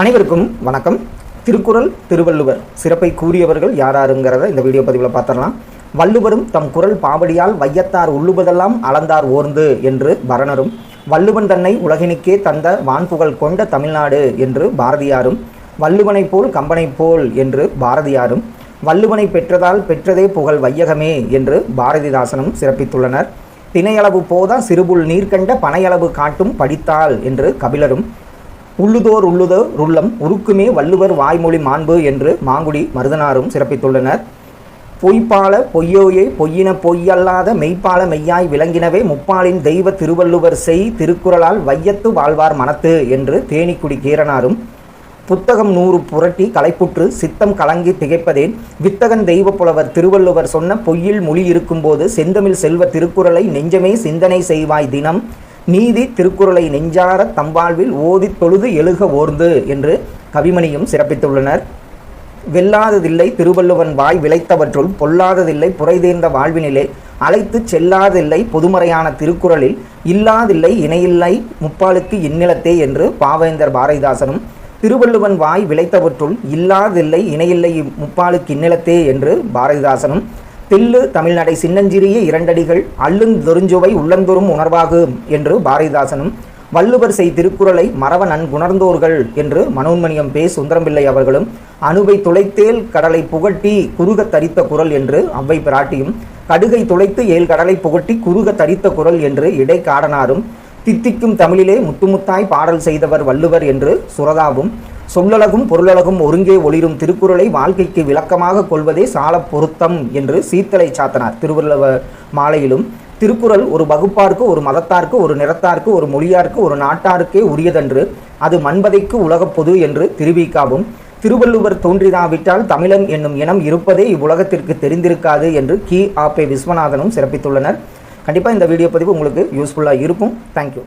அனைவருக்கும் வணக்கம். திருக்குறள் திருவள்ளுவர் சிறப்பை கூறியவர்கள் யாராருங்கிறத இந்த வீடியோ பதிவில் பார்த்துடலாம். வள்ளுவரும் தம் குரல் பாவடியால் வையத்தார் உள்ளுவதெல்லாம் அளந்தார் ஓர்ந்து என்று பரணரும் வள்ளுவன் தன்னை உலகினுக்கே தந்த வான்புகழ் கொண்ட தமிழ்நாடு என்று பாரதியாரும் வள்ளுவனைப் போல் கம்பனைப் போல் என்று பாரதியாரும் வள்ளுவனை பெற்றதால் பெற்றதே புகழ் வையகமே என்று பாரதிதாசனும் சிறப்பித்துள்ளனர். தினையளவு போதா சிறுபுல் நீர்கண்ட பனையளவு காட்டும் படித்தால் என்று கபிலரும் உள்ளுதோர் உள்ளுதோர் உள்ளம் உருக்குமே வள்ளுவர் வாய்மொழி மாண்பு என்று மாங்குடி மருதனாரும் சிறப்பித்துள்ளனர். பொய்ப்பால பொய்யோயே பொய்யின பொய்யல்லாத மெய்ப்பால மெய்யாய் விளங்கினவே முப்பாலின் தெய்வ திருவள்ளுவர் செய் திருக்குறளால் வையத்து வாழ்வார் மனத்து என்று தேனிக்குடி கீரனாரும் புத்தகம் நூறு புரட்டி களைப்புற்று சித்தம் கலங்கி திகைப்பதேன் வித்தகன் தெய்வ புலவர் திருவள்ளுவர் சொன்ன பொய்யில் மொழி இருக்கும்போது செந்தமிழ் செல்வ திருக்குறளை நெஞ்சமே சிந்தனை செய்வாய் தினம் நீதி திருக்குறளை நெஞ்சார தம்பாழ்வில் ஓதித் தொழுது எழுக ஓர்ந்து என்று கவிமணியும் சிறப்பித்துள்ளனர். வெல்லாததில்லை திருவள்ளுவன் வாய் விளைத்தவற்றுள் பொல்லாததில்லை புரைதேர்ந்த வாழ்வினிலே அழைத்துச் செல்லாதில்லை பொதுமறையான திருக்குறளில் இல்லாதில்லை இணையில்லை முப்பாலுக்கு இந்நிலத்தே என்று பாவேந்தர் பாரதிதாசனும் திருவள்ளுவன் வாய் விளைத்தவற்றுள் இல்லாதில்லை இணையில்லை முப்பாலுக்கு இந்நிலத்தே என்று பாரதிதாசனும் தில்லு தமிழ்நடை சின்னஞ்சிறிய இரண்டடிகள் அள்ளுந்தொருஞ்சுவை உள்ளந்தொரும் உணர்வாகும் என்று பாரதிதாசனும் வள்ளுவர் செய் திருக்குறளை மறவ நன்குணர்ந்தோர்கள் என்று மனோன்மணியம் பே சுந்தரம்பிள்ளை அவர்களும் அணுவை துளைத்தேல் கடலை புகட்டி குறுக தரித்த குரல் என்று அவ்வை பிராட்டியும் கடுகை துளைத்து ஏல் கடலை புகட்டி குறுக தரித்த குரல் என்று இடைக்காடனாரும் தித்திக்கும் தமிழிலே முத்துமுத்தாய் பாடல் செய்தவர் வள்ளுவர் என்று சுரதாவும் சொல்லழகும் பொருளழகும் ஒருங்கே ஒளிரும் திருக்குறளை வாழ்க்கைக்கு விளக்கமாக கொள்வதே சால பொருத்தம் என்று சீத்தலை சாத்தனார் திருவள்ளுவர் மாலையிலும் திருக்குறள் ஒரு வகுப்பார்க்கு ஒரு மதத்தார்க்கு ஒரு நிறத்தார்க்கு ஒரு மொழியார்க்கு ஒரு நாட்டாருக்கே உரியதென்று அது மண்பதைக்கு உலகப் பொது என்று திருவிக்காவும் திருவள்ளுவர் தோன்றினாவிட்டால் தமிழன் என்னும் இனம் இருப்பதே இவ்வுலகத்திற்கு தெரிந்திருக்காது என்று கி. ஆபே விஸ்வநாதனும் சிறப்பித்துள்ளனர். கண்டிப்பாக இந்த வீடியோ பதிவு உங்களுக்கு யூஸ்ஃபுல்லாக இருக்கும். தேங்க்யூ